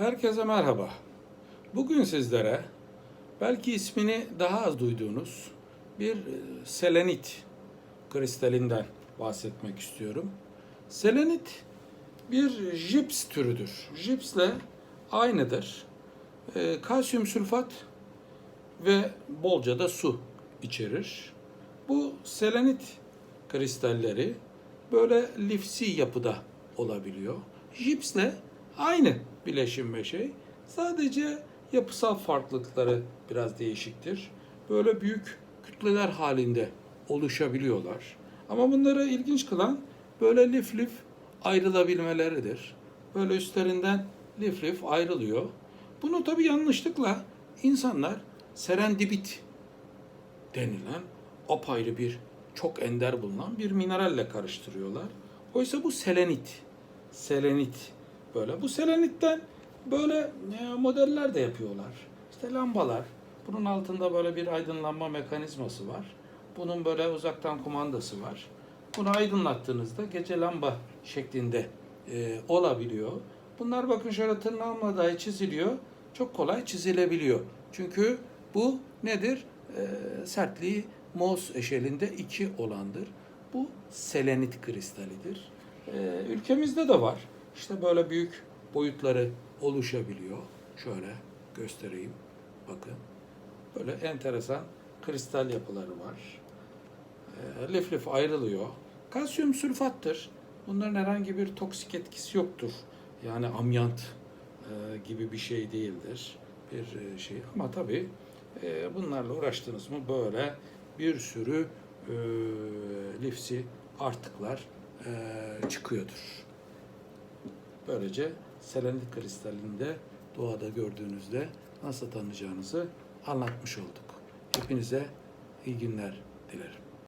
Herkese merhaba. Bugün sizlere belki ismini daha az duyduğunuz bir e, selenit kristalinden bahsetmek istiyorum. Selenit bir jips türüdür. Jipsle aynıdır. E, kalsiyum sülfat ve bolca da su içerir. Bu selenit kristalleri böyle lifsi yapıda olabiliyor. Jipsle aynı bileşim ve şey. Sadece yapısal farklılıkları biraz değişiktir. Böyle büyük kütleler halinde oluşabiliyorlar. Ama bunları ilginç kılan böyle lif lif ayrılabilmeleridir. Böyle üstlerinden lif lif ayrılıyor. Bunu tabii yanlışlıkla insanlar serendipit denilen apayrı bir çok ender bulunan bir mineralle karıştırıyorlar. Oysa bu selenit. Selenit böyle. Bu selenitten böyle e, modeller de yapıyorlar. İşte lambalar. Bunun altında böyle bir aydınlanma mekanizması var. Bunun böyle uzaktan kumandası var. Bunu aydınlattığınızda gece lamba şeklinde e, olabiliyor. Bunlar bakın şöyle tırnağımla dahi çiziliyor. Çok kolay çizilebiliyor. Çünkü bu nedir? E, sertliği Mohs eşelinde 2 olandır. Bu selenit kristalidir. E, ülkemizde de var. İşte böyle büyük boyutları oluşabiliyor. Şöyle göstereyim. Bakın. Böyle enteresan kristal yapıları var. E, lif lif ayrılıyor. Kalsiyum sülfattır. Bunların herhangi bir toksik etkisi yoktur. Yani amyant e, gibi bir şey değildir. Bir e, şey ama tabii e, bunlarla uğraştınız mı böyle bir sürü e, lifsi artıklar e, çıkıyordur. Böylece selenit kristalinde doğada gördüğünüzde nasıl tanıyacağınızı anlatmış olduk. Hepinize iyi günler dilerim.